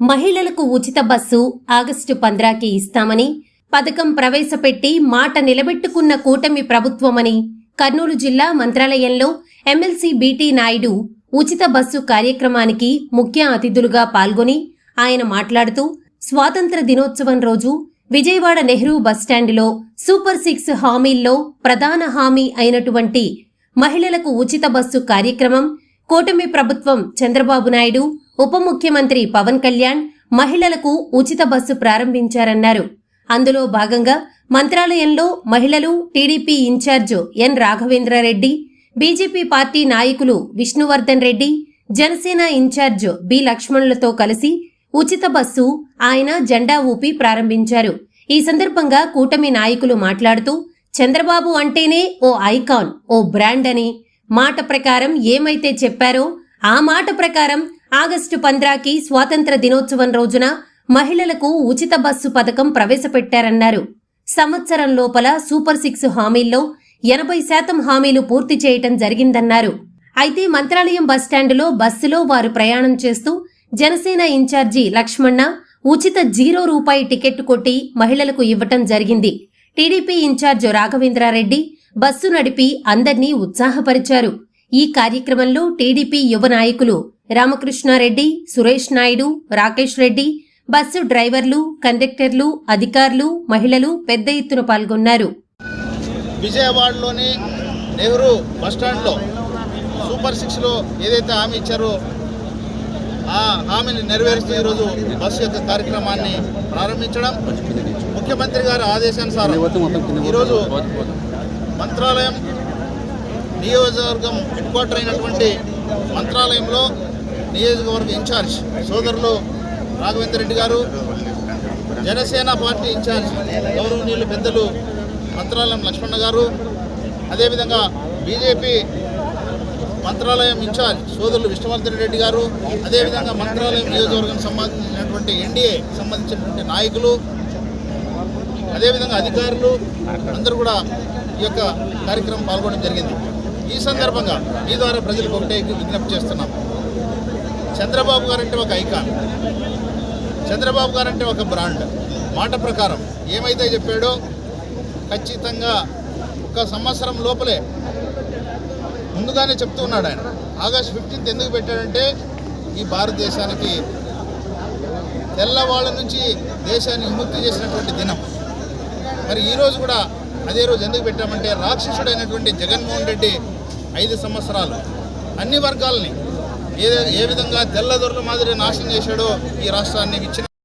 మహిళలకు ఉచిత bus August పంద్రాకి ఇస్తామని పథకం ప్రవేశపెట్టి మాట నిలబెట్టుకున్న కూటమి ప్రభుత్వమని కర్నూలు జిల్లా మంత్రాలయంలో ఎమ్మెల్సీ బీటీ నాయుడు ఉచిత బస్సు కార్యక్రమానికి ముఖ్య అతిథులుగా పాల్గొని ఆయన మాట్లాడుతూ స్వాతంత్ర దినోత్సవం రోజు విజయవాడ నెహ్రూ బస్టాండ్లో సూపర్ సిక్స్ హామీల్లో ప్రధాన హామీ అయినటువంటి మహిళలకు ఉచిత బస్సు కార్యక్రమం కూటమి ప్రభుత్వం చంద్రబాబు నాయుడు ఉప ముఖ్యమంత్రి పవన్ కళ్యాణ్ మహిళలకు ఉచిత బస్సు ప్రారంభించారన్నారు. అందులో భాగంగా మంత్రాలయంలో మహిళలు TDP incharge N Raghavendra Reddy BJP party నాయకులు విష్ణువర్ధన్ రెడ్డి జనసేన ఇన్ఛార్జ్ బి లక్ష్మణులతో కలిసి ఉచిత బస్సు ఆయన జెండా ఊపి ప్రారంభించారు. ఈ సందర్భంగా కూటమి నాయకులు మాట్లాడుతూ చంద్రబాబు అంటేనే ఓ ఐకాన్ ఓ బ్రాండ్ అని. మాట ప్రకారం ఏమైతే చెప్పారో ఆ మాట ప్రకారం ఆగస్టు పంద్రాకి స్వాతంత్ర దినోత్సవం రోజున మహిళలకు ఉచిత బస్సు పథకం ప్రవేశపెట్టారన్నారు. సంవత్సరం లోపల సూపర్ సిక్స్ హామీల్లో ఎనభై శాతం హామీలు పూర్తి చేయటం జరిగిందన్నారు. అయితే మంత్రాలయం బస్టాండులో బస్సులో వారు ప్రయాణం చేస్తూ జనసేన ఇన్ఛార్జి లక్ష్మణ ఉచిత జీరో రూపాయి టికెట్ కొట్టి మహిళలకు ఇవ్వటం జరిగింది. టీడీపీ ఇన్ఛార్జ్ రాఘవేంద్రారెడ్డి బస్సు నడిపి అందర్నీ ఉత్సాహపరిచారు. ఈ కార్యక్రమంలో టీడీపీ యువ నాయకులు రామకృష్ణారెడ్డి సురేష్ నాయుడు రాకేష్ రెడ్డి బస్సు డ్రైవర్లు కండక్టర్లు అధికారులు మహిళలు పెద్ద ఎత్తున పాల్గొన్నారు. విజయవాడలోని నెహ్రూ బస్టాండ్లో సూపర్ సిక్స్లో ఏదైతే హామీ ఇచ్చారో ఆ హామీని నెరవేరుస్తూ ఈరోజు బస్సు యొక్క కార్యక్రమాన్ని ప్రారంభించడం ముఖ్యమంత్రి గారి ఆదేశానుసారం ఈరోజు మంత్రాలయం నియోజకవర్గం హెడ్ క్వార్టర్ అయినటువంటి మంత్రాలయంలో నియోజకవర్గ ఇన్ఛార్జ్ సోదరులు రాఘవేంద్ర రెడ్డి గారు జనసేన పార్టీ ఇన్ఛార్జ్ గౌరవనీయులు పెద్దలు మంత్రాలయం లక్ష్మణ గారు అదేవిధంగా బీజేపీ మంత్రాలయం ఇన్ఛార్జ్ సోదరులు విష్ణువర్ధన్ రెడ్డి గారు అదేవిధంగా మంత్రాలయం నియోజకవర్గం సంబంధించినటువంటి ఎన్డీఏ సంబంధించినటువంటి నాయకులు అదేవిధంగా అధికారులు అందరూ కూడా ఈ యొక్క కార్యక్రమం పాల్గొనడం జరిగింది. ఈ సందర్భంగా మీ ద్వారా ప్రజలకు ఒకటే విజ్ఞప్తి చేస్తున్నాం. చంద్రబాబు గారంటే ఒక ఐకాన్. చంద్రబాబు గారంటే ఒక బ్రాండ్. మాట ప్రకారం ఏమైతే చెప్పాడో ఖచ్చితంగా ఒక సంవత్సరం లోపలే ముందుగానే చెప్తూ ఉన్నాడు ఆయన. ఆగస్ట్ ఫిఫ్టీన్త్ ఎందుకు పెట్టాడంటే ఈ భారతదేశానికి తెల్లవాళ్ళ నుంచి దేశాన్ని విముక్తి చేసినటువంటి దినం. మరి ఈ రోజు కూడా అదే రోజు ఎందుకు పెట్టామంటే రాక్షసుడైనటువంటి జగన్మోహన్ రెడ్డి ఐదు సంవత్సరాలు అన్ని వర్గాలని ఏ ఏ విధంగా తెల్లదొరల మాదిరి నాశనం చేశాడో ఈ రాష్ట్రాన్ని విచ్చిన